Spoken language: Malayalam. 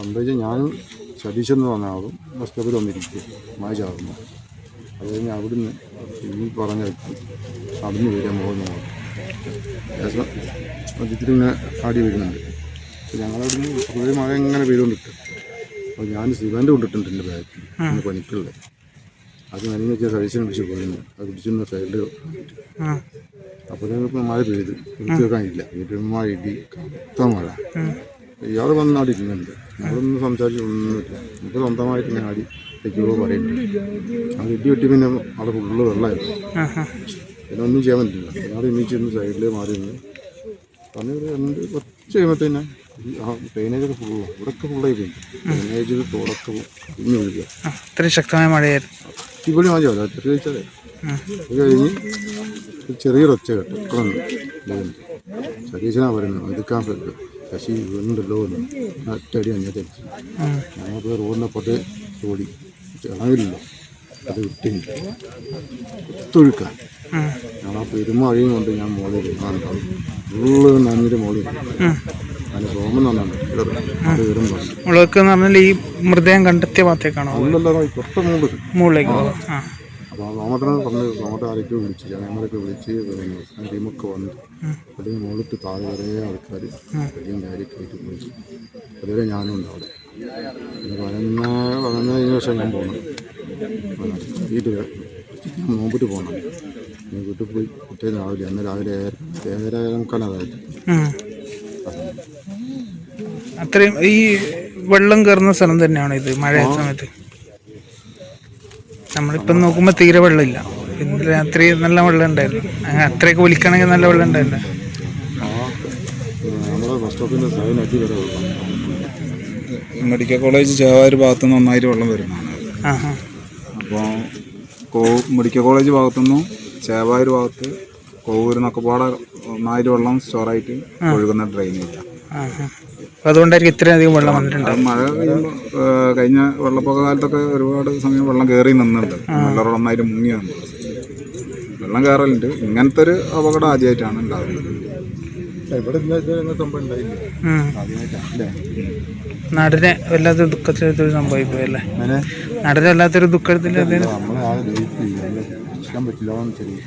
സംഭവിച്ച ഞാനും സതീശെന്ന് പറഞ്ഞ ആളും ബസ് സ്റ്റോപ്പിൽ വന്നിരിക്കും. ചാറുന്നു. അത് കഴിഞ്ഞ് അവിടുന്ന് ഈ പറഞ്ഞ വ്യക്തി അവിടുന്ന് വരിക മുകളിൽ മധ്യത്തിൽ ഇങ്ങനെ ആടി വരുന്നുണ്ട്. ഞങ്ങളവിടുന്ന് കുറേ മഴ ഇങ്ങനെ വരുന്നുണ്ട് അപ്പോൾ ഞാൻ സിവന്റെ കൊണ്ടിട്ടുണ്ട് എന്റെ ബാഗിൽ എന്റെ പനിക്കുള്ളത് അത് നനഞ്ഞ വെച്ചാൽ സതീശനെ പിടിച്ച് പോയിരുന്നു. അത് പിടിച്ചിരുന്ന സൈഡിൽ ആ. അപ്പോൾ മഴ പെയ്ത്. എടുത്ത് വെക്കാനില്ല വീട്ടിൽ മഴ ഇടി. കത്ത മഴ. ഇയാൾ വന്ന് അവിടെ ഇരുന്നുണ്ട് നമ്മളൊന്നും സംസാരിച്ചൊന്നുമില്ല നമുക്ക് സ്വന്തമായിട്ട് നാടി ആടി തെക്കുമ്പോൾ പറയുന്നുണ്ട് ആ ഇടി വെട്ടി പിന്നെ അവിടെ ഫുള്ള് വെള്ളമായിരുന്നു. പിന്നെ ഒന്നും ചെയ്യാൻ പറ്റില്ല. ഞങ്ങൾ ഇന്നിച്ചിരുന്ന് സൈഡിൽ മാറി നിന്ന് പറഞ്ഞു എന്ത് രണ്ട് കുറച്ച് കഴിയുമ്പോഴത്തേനെ ആ ഡ്രെയിനേജൊക്കെ ഫുള്ള് ഇവിടെയൊക്കെ ഫുള്ളായി പോയി. ഡ്രെയിനേജ് തുടക്കവും ഇന്ന് വിളിക്കുക അത്രയും ശക്തമായ മഴയായിരുന്നു. ഇവിടെ മതിയാവില്ല ചെറിയ ചോദിച്ചാലേ അത് കഴിഞ്ഞ് ചെറിയൊരു ഒച്ച കേട്ടോ. ചെറിയ പറയുന്നത്. എടുക്കാൻ പറ്റും ശശി വീണുണ്ടല്ലോ എന്ന്. അഞ്ഞത്തെ ഉം. ഞങ്ങൾക്ക് റോഡിനെ പൊട്ടെ ഓടി. അത് വിട്ടില്ല. ഒത്തൊഴുക്കാൻ. ഞാൻ ആ പെരുമഴയും കൊണ്ട് ഞാൻ മോളിൽ ഇരുന്നാണ്ടാവും ഫുള്ള് നഞ്ഞിട്ട് മോളിൽ ഉം. അതിന് സോമൻ നന്നാണ്. അത് വരും പറഞ്ഞു എന്ന് പറഞ്ഞാൽ ഈ മൃതദേഹം കണ്ടെത്തിയ ഭാഗത്തേക്കാണോ? അല്ലല്ലോ തൊട്ട മുകളിലേക്ക്. ആ. സോമത്തിനെ പറഞ്ഞ് സോമത്തെ ആരൊക്കെ വിളിച്ച്. ഞങ്ങളൊക്കെ വിളിച്ച് പിന്നെ ടീമൊക്കെ വന്ന് അതിന് മുകളിട്ട് താഴെ വരെ ആൾക്കാർ അധികം കാര്യമൊക്കെ ആയിട്ട് വിളിച്ചു അതുവരെ ഞാനും ഉണ്ട് അവിടെ. പിന്നെ പതിനൊന്ന് പതിനൊന്നതിന് ശേഷം ഞാൻ പോകണം വീട്ടിൽ നോമ്പിട്ട് പോകണം ഞാൻ വീട്ടിൽ പോയി കുട്ടിയെ രാവിലെ അന്ന് രാവിലെ ഏഴര ഏഴര അത്രയും ഈ വെള്ളം കയറുന്ന സ്ഥലം തന്നെയാണ് ഇത്? മഴ സമയത്ത്? നമ്മളിപ്പം നോക്കുമ്പോൾ തീരെ വെള്ളമില്ല. ഇന്ന് രാത്രി നല്ല വെള്ളം ഉണ്ടായിരുന്നു അങ്ങനെ അത്രയൊക്കെ വിളിക്കണമെങ്കിൽ നല്ല വെള്ളം ഉണ്ടായിരുന്നു മെഡിക്കൽ കോളേജ് ചേവായൂർ ഭാഗത്തു നിന്ന് നന്നായിട്ട് വെള്ളം വരുന്നതാണ്. അപ്പോൾ കോ മെഡിക്കൽ കോളേജ് ഭാഗത്തുനിന്ന് ചേവായൂർ ഭാഗത്ത് കോവൂർ എന്നൊക്കെ പാടെ നന്നായിട്ട് വെള്ളം സ്റ്റോറായിട്ട് ഒഴുകുന്ന ഡ്രെയിനേജ്. അതുകൊണ്ടായിരിക്കും ഇത്രയധികം വെള്ളം വന്നിട്ടുണ്ട് മഴ പെയ്യുമ്പോൾ കഴിഞ്ഞ വെള്ളപ്പൊക്ക കാലത്തൊക്കെ ഒരുപാട് സമയം വെള്ളം കയറി നിന്നുണ്ട് വെള്ളം നന്നായിട്ട് മുങ്ങി വന്നു. വെള്ളം കയറലുണ്ട് ഇങ്ങനത്തെ ഒരു അപകടം ആദ്യമായിട്ടാണ് ഉണ്ടാകുന്നത് ഇവിടെ സംഭവം ഉണ്ടായില്ല. നാടിനെ വല്ലാത്തൊരു ദുഃഖത്തിലൊരു സംഭവിപ്പോയി പോയല്ലേ നാടിനെ വല്ലാത്തൊരു ദുഃഖത്തിൽ നമ്മൾ ചെയ്യാൻ പറ്റില്ല. എന്ന് ചെറിയ